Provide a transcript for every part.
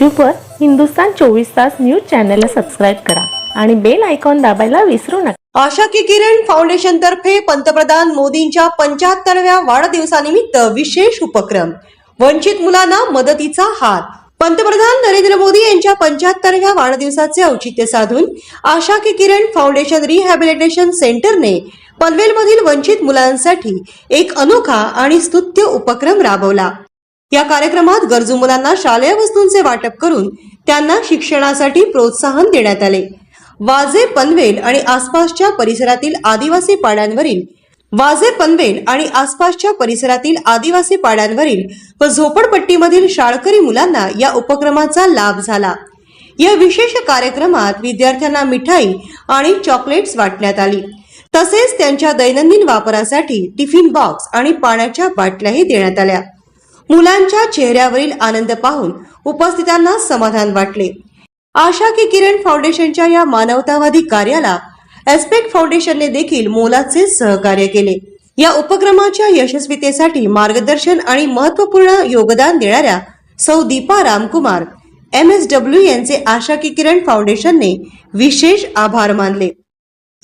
यूट्यूबवर हिंदुस्तान चोवीस तास न्यूज चॅनलला सबस्क्राईब करा आणि बेल आयकॉन दाबायला विसरू नका. आशा की किरण फाउंडेशन तर्फे पंतप्रधान मोदींच्या पंच्याहत्तरव्या वाढदिवसानिमित्त विशेष उपक्रम. वंचित मुलांना मदतीचा हात. पंतप्रधान नरेंद्र मोदी यांच्या पंच्याहत्तरव्या वाढदिवसाचे औचित्य साधून आशा की किरण फाउंडेशन रिहॅबिलिटेशन सेंटरने पनवेलमधील वंचित मुलांसाठी एक अनोखा आणि स्तुत्य उपक्रम राबवला. या कार्यक्रमात गरजू मुलांना शालेय वस्तूंचे वाटप करून त्यांना शिक्षणासाठी प्रोत्साहन देण्यात आले. वाजे पनवेल आणि आसपासच्या परिसरातील आदिवासी पाड्यांवरील वाजे पनवेल आणि आसपासच्या परिसरातील आदिवासी पाड्यांवरील व झोपडपट्टीमधील शाळकरी मुलांना या उपक्रमाचा लाभ झाला. या विशेष कार्यक्रमात विद्यार्थ्यांना मिठाई आणि चॉकलेट्स वाटण्यात आली. तसेच त्यांच्या दैनंदिन वापरासाठी टिफिन बॉक्स आणि पाण्याच्या बाटल्याही देण्यात आल्या. मुलांच्या चेहऱ्यावरील आनंद पाहून उपस्थितांना समाधान वाटले. आशा की किरण फाउंडेशनच्या या मानवतावादी कार्याला एस्पेक्ट फाउंडेशनने देखील मोलाचे सहकार्य केले. या उपक्रमाच्या यशस्वीतेसाठी मार्गदर्शन आणि महत्त्वपूर्ण योगदान देणाऱ्या Sau Deepa Ramkumar M S W यांचे आशा की किरण फाउंडेशनने विशेष आभार मानले.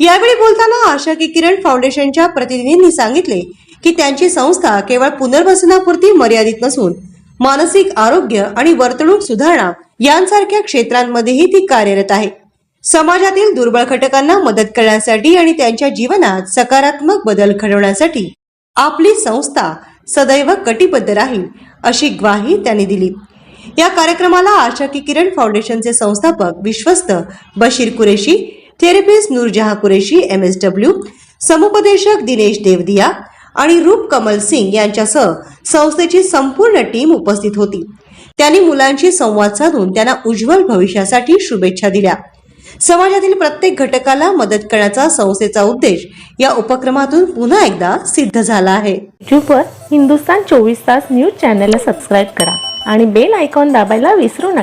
यावेळी बोलताना आशा की किरण फाउंडेशनच्या प्रतिनिधींनी सांगितले की त्यांची संस्था केवळ पुनर्वसनापुरती मर्यादित नसून मानसिक आरोग्य आणि वर्तणूक सुधारणा यांसारख्या क्षेत्रांमध्येही ती कार्यरत आहे. समाजातील दुर्बळ घटकांना मदत करण्यासाठी आणि त्यांच्या जीवनात सकारात्मक बदल घडवण्यासाठी आपली संस्था सदैव कटिबद्ध राहील अशी ग्वाही त्यांनी दिली. या कार्यक्रमाला आशा की किरण फाउंडेशनचे संस्थापक विश्वस्त Bashir Qureshi therapist Noorjaha Qureshi M S W समुपदेशक दिनेश देवदिया आणि रूप कमल सिंग यांच्यासह संस्थेची संपूर्ण टीम उपस्थित होती. त्यांनी मुलांशी संवाद साधून त्यांना उज्ज्वल भविष्यासाठी शुभेच्छा दिल्या. समाजातील प्रत्येक घटकाला मदत करण्याचा संस्थेचा उद्देश या उपक्रमातून पुन्हा एकदा सिद्ध झाला आहे. यूट्यूबवर हिंदुस्तान चोवीस तास न्यूज चॅनलला सबस्क्राईब करा आणि बेल आयकॉन दाबायला विसरू नका.